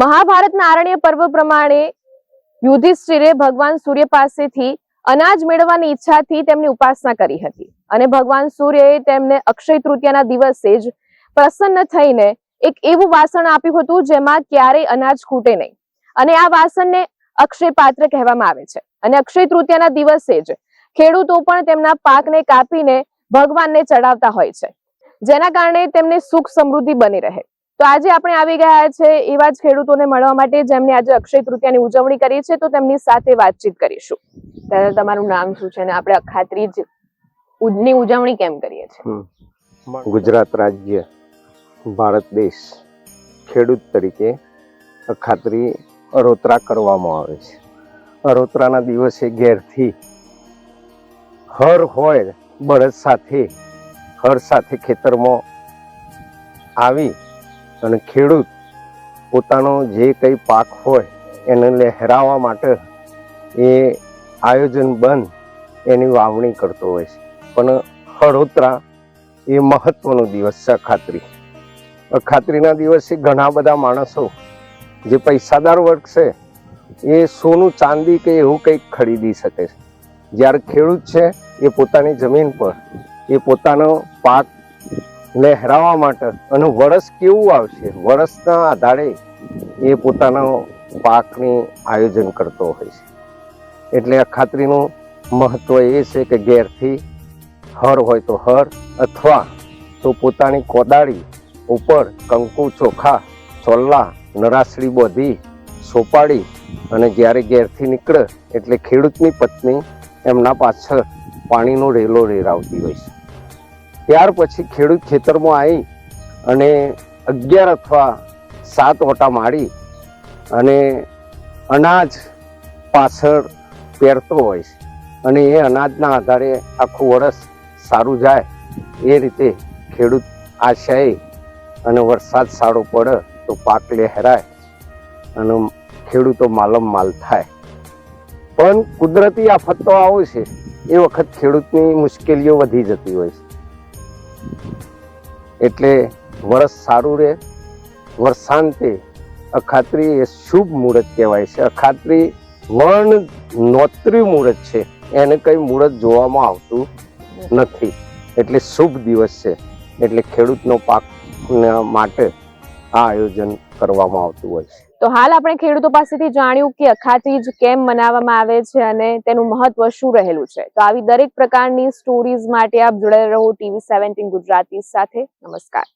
મહાભારતના આરણ્ય પર્વ પ્રમાણે યુધિષ્ઠિરે ભગવાન સૂર્ય પાસેથી અનાજ મેળવવાની ઈચ્છાથી તેમની ઉપાસના કરી હતી. અને ભગવાન સૂર્યએ તેમને અક્ષય તૃતીયાના દિવસે જ પ્રસન્ન થઈને એક એવું વાસણ આપ્યું હતું જેમાં ક્યારેય અનાજ ખૂટે નહીં. અને આ વાસણને અક્ષય પાત્ર કહેવામાં આવે છે. અને અક્ષય તૃતીયાના દિવસે જ ખેડૂતો પણ તેમના પાકને કાપીને ભગવાનને ચડાવતા હોય છે. જેના કારણે તેમને સુખ સમૃદ્ધિ બની રહે. તો આજે આપણે આવી ગયા છે એવા જ ખેડૂતોને મળવા માટે જેમને આજે અક્ષય તૃતીયાની ઉજવણી કરી છે, તો તેમની સાથે વાતચીત કરીશું. ત્યારે તમારું નામ શું છે અને આપણે અખાત્રીજની ઉજવણી કેમ કરીએ છીએ? ગુજરાત રાજ્ય, ભારત દેશ ખેડૂત તરીકે અખાત્રી અરોતરા કરવામાં આવે છે. અરોતરાના દિવસે ઘેરથી હર હોય, બળદ સાથે, હર સાથે ખેતરમાં આવી અને ખેડૂત પોતાનો જે કંઈ પાક હોય એને લહેરાવવા માટે એ આયોજન બંધ એની વાવણી કરતો હોય છે. પણ હળોતરા એ મહત્વનો દિવસ છે અખાત્રી. અખાત્રીના દિવસે ઘણા બધા માણસો જે પૈસાદાર વર્ગ છે, એ સોનું, ચાંદી કે એવું કંઈક ખરીદી શકે છે. જ્યારે ખેડૂત છે, એ પોતાની જમીન પર, એ પોતાનો પાક લહેરાવવા માટે. અને વરસ કેવું આવશે? વરસના આધારે એ પોતાનો પાકની આયોજન કરતો હોય છે. એટલે આ ખાતરીનું મહત્વ એ છે કે ઘેરથી હર હોય તો હર, અથવા તો પોતાની કોદાળી ઉપર કંકુ, ચોખા, ચોલ્લા નરાસડી બોધી સોપાડી અને જ્યારે ઘેરથી નીકળે એટલે ખેડૂતની પત્ની એમના પાછળ પાણીનો રેલો રેરાવતી હોય છે. ત્યાર પછી ખેડૂત ખેતરમાં આવી અને અગિયાર અથવા સાત ઓટા મારી અને અનાજ પાછળ પહેરતો હોય છે. અને એ અનાજના આધારે આખું વર્ષ સારું જાય એ રીતે ખેડૂત આશય અને વરસાદ સારો પડે તો પાક લહેરાય અને ખેડૂતો માલમ માલ થાય. પણ કુદરતી આફતો આવે છે. એ વખત ખેડૂતની મુશ્કેલીઓ વધી જતી હોય છે. એટલે વરસ સારું રહે વરસાંતે અખાત્રી એ શુભ મુહૂર્ત કહેવાય છે. અખાત્રી વર્ણ નોત્રી મુહૂર્ત છે. એને કઈ મુહૂર્ત જોવામાં આવતું નથી. એટલે શુભ દિવસ છે. એટલે ખેડૂતનો પાક માટે આ આયોજન કરવામાં આવતું હોય છે. તો હાલ આપણે ખેડૂતો પાસેથી જાણ્યું કે અખાતીજ કેમ મનાવવામાં આવે છે અને તેનું મહત્વ શું રહેલું છે. તો આવી દરેક પ્રકારની સ્ટોરીઝ માટે આપ જોડાયેલા રહો ટીવી સેવન્ટીન ગુજરાતી સાથે. નમસ્કાર.